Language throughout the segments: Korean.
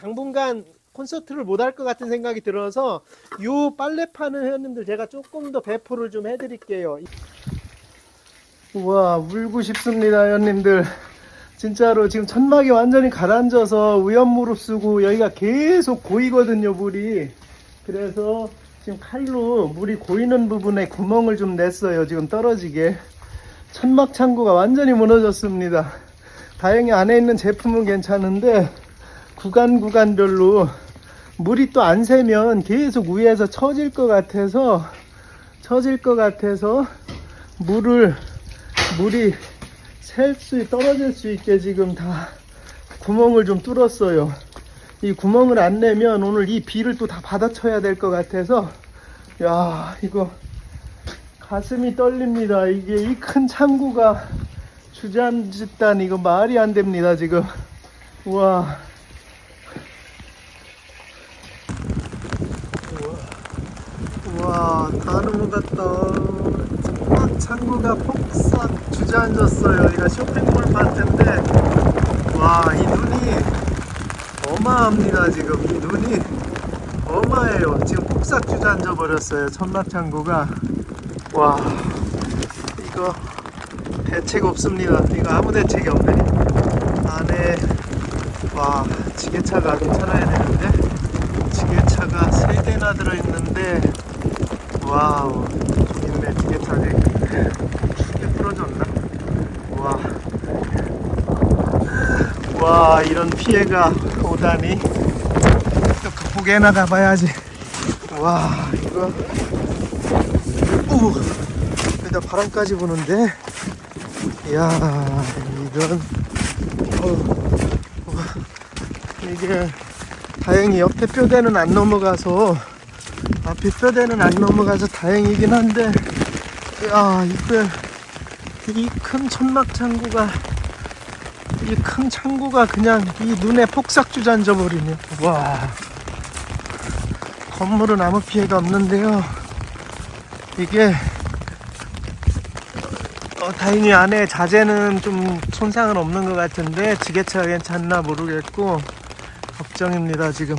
당분간 콘서트를 못 할 것 같은 생각이 들어서 요 빨래 파는 회원님들 제가 조금 더 배포를 좀 해드릴게요. 우와 물고 싶습니다 회원님들. 진짜로 지금 천막이 완전히 가라앉아서 위험무릎 쓰고 여기가 계속 고이거든요 물이. 그래서 지금 칼로 물이 고이는 부분에 구멍을 좀 냈어요 지금 떨어지게. 천막 창고가 완전히 무너졌습니다. 다행히 안에 있는 제품은 괜찮은데 구간 구간별로 물이 또 안 새면 계속 위에서 처질 것 같아서 처질 것 같아서 물을 물이 셀 수 떨어질 수 있게 지금 다 구멍을 좀 뚫었어요. 이 구멍을 안 내면 오늘 이 비를 또 다 받아쳐야 될 것 같아서 야 이거 가슴이 떨립니다. 이게 이 큰 창구가 주저앉았다니 이거 말이 안 됩니다 지금. 우와. 우와 다 넘어갔다. 막 창구가 폭삭 주저앉았어요. 여기가 쇼핑몰 파트인데 와 이 눈이 어마합니다 지금 이 눈이 어마해요. 지금 폭삭 주저앉아 버렸어요. 천막 창구가 와 이거 대책 없습니다. 이거 아무 대책이 없네. 안에 와 지게차가 괜찮아야 되는데 지게차가 세 대나 들어 있는데 와우. 좀 있네 지게차가 크게 부러졌나? 와. 와 이런 피해가 오다니. 또 극복해 나가 봐야지. 와 이거. 오 여기다 바람까지 부는데. 이야 이건. 어, 와, 이게 다행히 옆에 뼈대는 안 넘어가서 앞에 뼈대는 안 넘어가서 다행이긴 한데 야 이거 이큰 천막 창구가 이 큰 창구가 그냥 이 눈에 폭삭 주저앉아 버리네. 와 건물은 아무 피해가 없는데요. 이게 어, 다행히 안에 자재는 좀 손상은 없는 것 같은데 지게차가 괜찮나 모르겠고 걱정입니다 지금.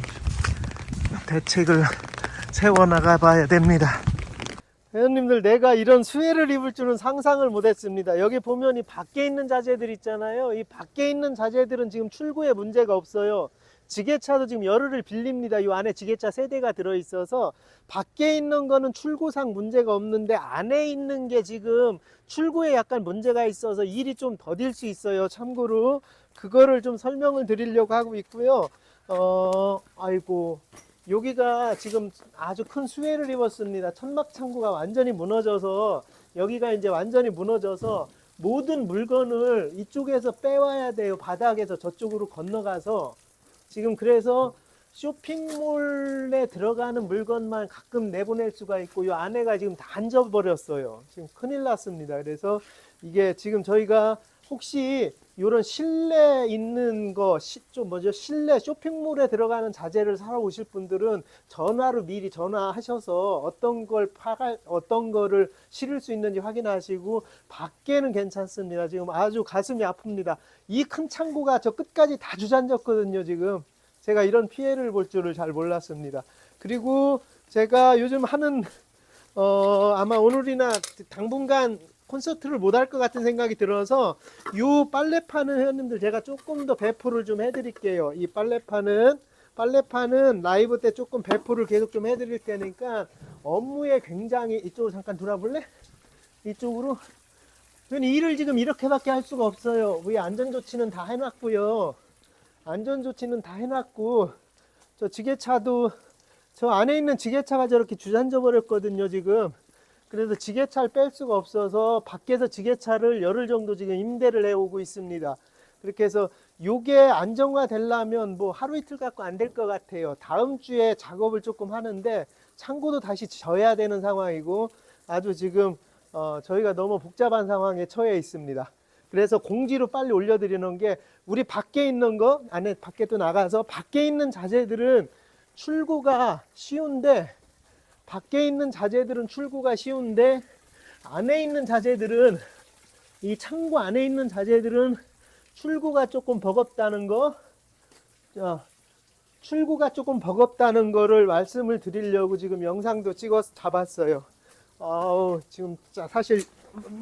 대책을 세워나가 봐야 됩니다 회원님들 내가 이런 수혜를 입을 줄은 상상을 못했습니다 여기 보면 이 밖에 있는 자재들 있잖아요 이 밖에 있는 자재들은 지금 출구에 문제가 없어요 지게차도 지금 열흘을 빌립니다. 이 안에 지게차 세대가 들어있어서 밖에 있는 거는 출구상 문제가 없는데 안에 있는 게 지금 출구에 약간 문제가 있어서 일이 좀 더딜 수 있어요. 참고로 그거를 좀 설명을 드리려고 하고 있고요. 어, 아이고. 여기가 지금 아주 큰 수해를 입었습니다. 천막 창구가 완전히 무너져서 여기가 이제 완전히 무너져서 모든 물건을 이쪽에서 빼와야 돼요. 바닥에서 저쪽으로 건너가서 지금 그래서 쇼핑몰에 들어가는 물건만 가끔 내보낼 수가 있고 이 안에가 지금 다 앉아버렸어요. 지금 큰일 났습니다. 그래서 이게 지금 저희가 혹시 이런 실내 있는 거, 시, 좀 뭐죠? 실내 쇼핑몰에 들어가는 자재를 사러 오실 분들은 전화로 미리 전화하셔서 어떤 걸 파갈, 어떤 거를 실을 수 있는지 확인하시고 밖에는 괜찮습니다. 지금 아주 가슴이 아픕니다. 이 큰 창고가 저 끝까지 다 주저앉았거든요, 지금. 제가 이런 피해를 볼 줄을 잘 몰랐습니다. 그리고 제가 요즘 하는, 어, 아마 오늘이나 당분간 콘서트를 못 할 것 같은 생각이 들어서 요 빨래 파는 회원님들 제가 조금 더 배포를 좀 해드릴게요. 이 빨래 파는 빨래파는 라이브 때 조금 배포를 계속 좀 해드릴 테니까 업무에 굉장히 이쪽으로 잠깐 돌아볼래? 이쪽으로 저는 일을 지금 이렇게밖에 할 수가 없어요. 우리 안전조치는 다 해놨고요. 안전조치는 다 해놨고 저 지게차도 저 안에 있는 지게차가 저렇게 주저앉아 버렸거든요 지금 그래서 지게차를 뺄 수가 없어서 밖에서 지게차를 열흘 정도 지금 임대를 해오고 있습니다. 그렇게 해서 요게 안정화 되려면 뭐 하루 이틀 갖고 안 될 것 같아요. 다음 주에 작업을 조금 하는데 창고도 다시 져야 되는 상황이고 아주 지금 어, 저희가 너무 복잡한 상황에 처해 있습니다. 그래서 공지로 빨리 올려드리는 게 우리 밖에 있는 거 안에 밖에 또 나가서 밖에 있는 자재들은 출고가 쉬운데 밖에 있는 자재들은 출고가 쉬운데 안에 있는 자재들은 이 창고 안에 있는 자재들은 출고가 조금 버겁다는 거. 자, 출구가 조금 버겁다는 거를 말씀을 드리려고 지금 영상도 찍어서 잡았어요. 아우, 지금 자, 사실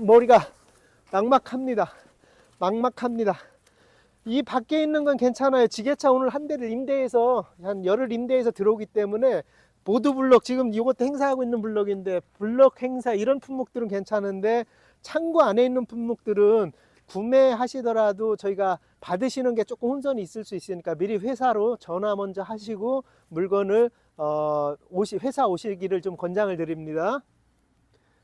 머리가 막막합니다. 막막합니다. 이 밖에 있는 건 괜찮아요. 지게차 오늘 한 대를 임대해서 한 열흘 임대해서 들어오기 때문에 보드 블럭 지금 이것도 행사하고 있는 블럭인데 블럭 행사 이런 품목들은 괜찮은데 창고 안에 있는 품목들은 구매하시더라도 저희가 받으시는 게 조금 혼선이 있을 수 있으니까 미리 회사로 전화 먼저 하시고 물건을 어 오시 회사 오시기를 좀 권장을 드립니다.